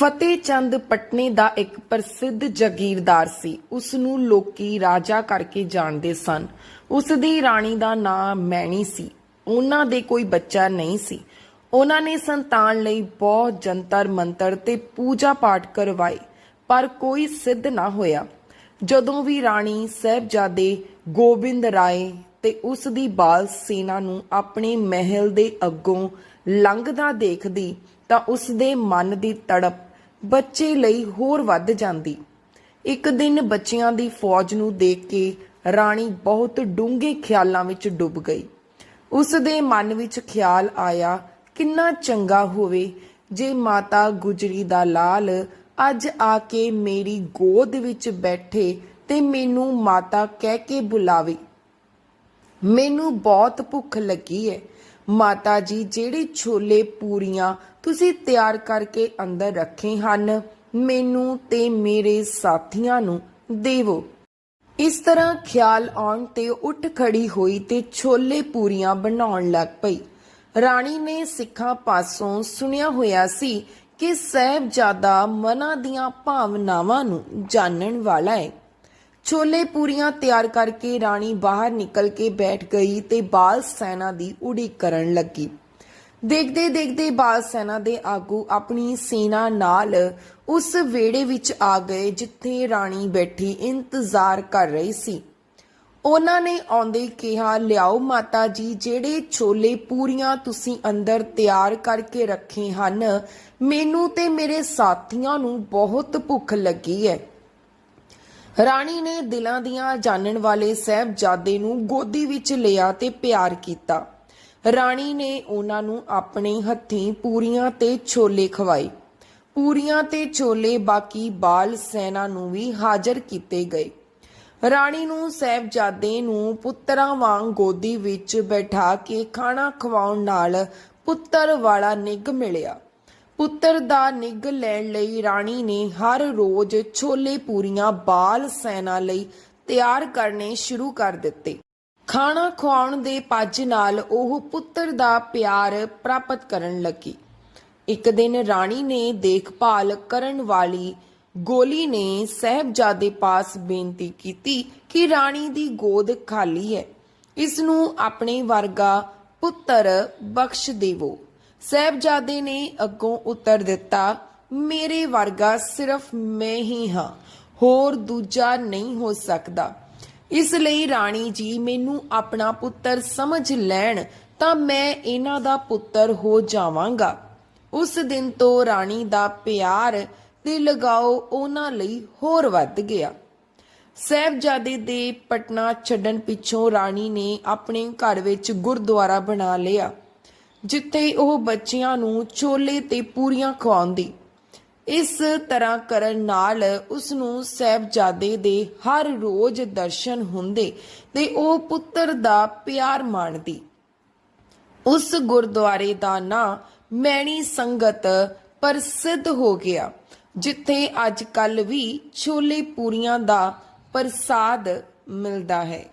ਫਤਿਹ ਚੰਦ ਪਟਨੇ ਦਾ ਇੱਕ ਪ੍ਰਸਿੱਧ ਜਾਗੀਰਦਾਰ ਸੀ। ਉਸ ਨੂੰ ਲੋਕੀ ਰਾਜਾ ਕਰਕੇ ਜਾਣਦੇ ਸਨ। ਉਸ ਦੀ ਰਾਣੀ ਦਾ ਨਾਂ ਮੈਣੀ ਸੀ। ਉਹਨਾਂ ਦੇ ਕੋਈ ਬੱਚਾ ਨਹੀਂ ਸੀ। ਉਹਨਾਂ ਨੇ ਸੰਤਾਨ ਲਈ ਬਹੁਤ ਜੰਤਰ ਮੰਤਰ ਤੇ ਪੂਜਾ ਪਾਠ ਕਰਵਾਏ, ਪਰ ਕੋਈ ਸਿੱਧ ਨਾ ਹੋਇਆ। ਜਦੋਂ ਵੀ ਰਾਣੀ ਸਾਹਿਬਜ਼ਾਦੇ ਗੋਬਿੰਦ ਰਾਏ ਤੇ ਉਸ ਦੀ ਬਾਲ ਸੈਨਾ ਨੂੰ ਆਪਣੇ ਮਹਿਲ ਦੇ ਅੱਗੋਂ ਲੰਘਦਾ ਦੇਖਦੀ ਤਾਂ ਉਸ ਦੇ ਮਨ ਦੀ ਤੜਪ ਬੱਚੇ ਲਈ ਹੋਰ ਵੱਧ ਜਾਂਦੀ। ਇੱਕ ਦਿਨ ਬੱਚਿਆਂ ਦੀ ਫੌਜ ਨੂੰ ਦੇਖ ਕੇ ਰਾਣੀ ਬਹੁਤ ਡੂੰਘੇ ਖਿਆਲਾਂ ਵਿੱਚ ਡੁੱਬ ਗਈ। ਉਸ ਦੇ ਮਨ ਵਿੱਚ ਖਿਆਲ ਆਇਆ, ਕਿੰਨਾ ਚੰਗਾ ਹੋਵੇ ਜੇ ਮਾਤਾ ਗੁਜਰੀ ਦਾ ਲਾਲ ਅੱਜ ਆ ਕੇ ਮੇਰੀ ਗੋਦ ਵਿੱਚ ਬੈਠੇ ਤੇ ਮੈਨੂੰ ਮਾਤਾ ਕਹਿ ਕੇ ਬੁਲਾਵੇ। ਮੈਨੂੰ ਬਹੁਤ ਭੁੱਖ ਲੱਗੀ ਹੈ ਮਾਤਾ ਜੀ, ਜਿਹੜੇ ਛੋਲੇ ਪੂਰੀਆਂ ਤੁਸੀਂ ਤਿਆਰ ਕਰਕੇ ਅੰਦਰ ਰੱਖੇ ਹਨ, ਮੈਨੂੰ ਤੇ ਮੇਰੇ ਸਾਥੀਆਂ ਨੂੰ ਦੇਵੋ। ਇਸ ਤਰ੍ਹਾਂ ਖਿਆਲ ਆਉਣ ਤੇ ਉੱਠ ਖੜੀ ਹੋਈ ਤੇ ਛੋਲੇ ਪੂਰੀਆਂ ਬਣਾਉਣ ਲੱਗ ਪਈ। ਰਾਣੀ ਨੇ ਸਿੱਖਾਂ ਪਾਸੋਂ ਸੁਣਿਆ ਹੋਇਆ ਸੀ ਕਿ ਸਹਿਬਜ਼ਾਦਾ ਮਨਾਂ ਦੀਆਂ ਭਾਵਨਾਵਾਂ ਨੂੰ ਜਾਣਨ ਵਾਲਾ ਹੈ। ਛੋਲੇ ਪੂਰੀਆਂ ਤਿਆਰ ਕਰਕੇ ਰਾਣੀ ਬਾਹਰ ਨਿਕਲ ਕੇ ਬੈਠ ਗਈ ਤੇ ਬਾਲ ਸੈਨਾ ਦੀ ਉਡੀਕ ਕਰਨ ਲੱਗੀ। ਦੇਖਦੇ ਦੇਖਦੇ ਬਾਲ ਸੈਨਾ ਦੇ ਆਗੂ ਆਪਣੀ ਸੈਨਾ ਨਾਲ ਉਸ ਵੇੜੇ ਵਿੱਚ ਆ ਗਏ ਜਿੱਥੇ ਰਾਣੀ ਬੈਠੀ ਇੰਤਜ਼ਾਰ ਕਰ ਰਹੀ ਸੀ। ਉਹਨਾਂ ਨੇ ਆਉਂਦੇ ਕਿਹਾ, ਲਿਆਓ ਮਾਤਾ ਜੀ, ਜਿਹੜੇ ਛੋਲੇ ਪੂਰੀਆਂ ਤੁਸੀਂ ਅੰਦਰ ਤਿਆਰ ਕਰਕੇ ਰੱਖੇ ਹਨ, ਮੈਨੂੰ ਤੇ ਮੇਰੇ ਸਾਥੀਆਂ ਨੂੰ ਬਹੁਤ ਭੁੱਖ ਲੱਗੀ ਹੈ। ਰਾਣੀ ਨੇ ਦਿਲਾਂ ਦੀਆਂ ਜਾਣਨ ਵਾਲੇ ਸਾਹਿਬਜ਼ਾਦੇ ਨੂੰ ਗੋਦੀ ਵਿੱਚ ਲਿਆ ਤੇ ਪਿਆਰ ਕੀਤਾ। ਰਾਣੀ ਨੇ ਉਹਨਾਂ ਨੂੰ ਆਪਣੇ ਹੱਥੀਂ ਪੂਰੀਆਂ ਤੇ ਛੋਲੇ ਖਵਾਏ। ਪੂਰੀਆਂ ਤੇ ਛੋਲੇ ਬਾਕੀ ਬਾਲ ਸੈਨਾ ਨੂੰ ਵੀ ਹਾਜ਼ਰ ਕੀਤੇ ਗਏ। ਰਾਣੀ ਨੂੰ ਸਾਹਿਬਜ਼ਾਦੇ ਨੂੰ ਪੁੱਤਰਾਂ ਵਾਂਗ ਗੋਦੀ ਵਿੱਚ ਬਿਠਾ ਕੇ ਖਾਣਾ ਖਵਾਉਣ ਨਾਲ ਪੁੱਤਰ ਵਾਲਾ ਨਿੱਘ ਮਿਲਿਆ। ਪੁੱਤਰ ਦਾ ਨਿੱਘ ਲੈਣ ਲਈ ਰਾਣੀ ਨੇ ਹਰ ਰੋਜ਼ ਛੋਲੇ ਪੂਰੀਆਂ ਬਾਲ ਸੈਨਾ ਲਈ ਤਿਆਰ ਕਰਨੇ ਸ਼ੁਰੂ ਕਰ ਦਿੱਤੇ। ਖਾਣਾ ਖਵਾਉਣ ਦੇ ਪੱਜ ਨਾਲ ਉਹ ਪੁੱਤਰ ਦਾ ਪਿਆਰ ਪ੍ਰਾਪਤ ਕਰਨ ਲੱਗੀ। ਇੱਕ ਦਿਨ ਰਾਣੀ ਨੇ ਦੇਖਭਾਲ ਕਰਨ ਵਾਲੀ ਗੋਲੀ ਨੇ ਸਹਿਬਜ਼ਾਦੇ ਪਾਸ ਬੇਨਤੀ ਕੀਤੀ ਕਿ ਰਾਣੀ ਦੀ ਗੋਦ ਖਾਲੀ ਹੈ। ਇਸ ਨੂੰ ਆਪਣੇ ਵਰਗਾ ਪੁੱਤਰ ਬਖਸ਼ ਦੇਵੋ। ਸਹਿਬਜ਼ਾਦੇ ਨੇ ਅੱਗੋਂ ਉੱਤਰ ਦਿੱਤਾ, ਮੇਰੇ ਵਰਗਾ ਸਿਰਫ ਮੈਂ ਹੀ ਹਾਂ, ਹੋਰ ਦੂਜਾ ਨਹੀਂ ਹੋ ਸਕਦਾ। ਇਸ ਲਈ ਰਾਣੀ ਜੀ ਮੈਨੂੰ ਆਪਣਾ ਪੁੱਤਰ ਸਮਝ ਲੈਣ, ਤਾਂ ਮੈਂ ਇਹਨਾਂ ਦਾ ਪੁੱਤਰ ਹੋ ਜਾਵਾਂਗਾ। ਉਸ ਦਿਨ ਤੋਂ ਰਾਣੀ ਦਾ ਪਿਆਰ ਤੇ ਲਗਾਓ ਉਹਨਾਂ ਲਈ ਹੋਰ ਵੱਧ ਗਿਆ। ਸਹਿਬਜ਼ਾਦੇ ਦੇ ਪਟਨਾ ਛੱਡਣ ਪਿੱਛੋਂ ਰਾਣੀ ਨੇ ਆਪਣੇ ਘਰ ਵਿੱਚ ਗੁਰਦੁਆਰਾ ਬਣਾ ਲਿਆ। ਜਿੱਥੇ ਉਹ ਬੱਚਿਆਂ ਨੂੰ ਛੋਲੇ ਤੇ ਪੂਰੀਆਂ ਖਵਾਉਂਦੀ। ਇਸ ਤਰ੍ਹਾਂ ਕਰਨ ਨਾਲ ਉਸ ਨੂੰ ਸਹਿਬਜ਼ਾਦੇ ਦੇ ਹਰ ਰੋਜ਼ ਦਰਸ਼ਨ ਹੁੰਦੇ ਤੇ ਉਹ ਪੁੱਤਰ ਦਾ ਪਿਆਰ ਮਾਣਦੀ। ਉਸ ਗੁਰਦੁਆਰੇ ਦਾ ਨਾਂ ਮੈਣੀ ਸੰਗਤ ਪ੍ਰਸਿੱਧ ਹੋ ਗਿਆ, ਜਿੱਥੇ ਅੱਜ ਕੱਲ ਵੀ ਛੋਲੇ ਪੂਰੀਆਂ ਦਾ ਪ੍ਰਸਾਦ ਮਿਲਦਾ ਹੈ।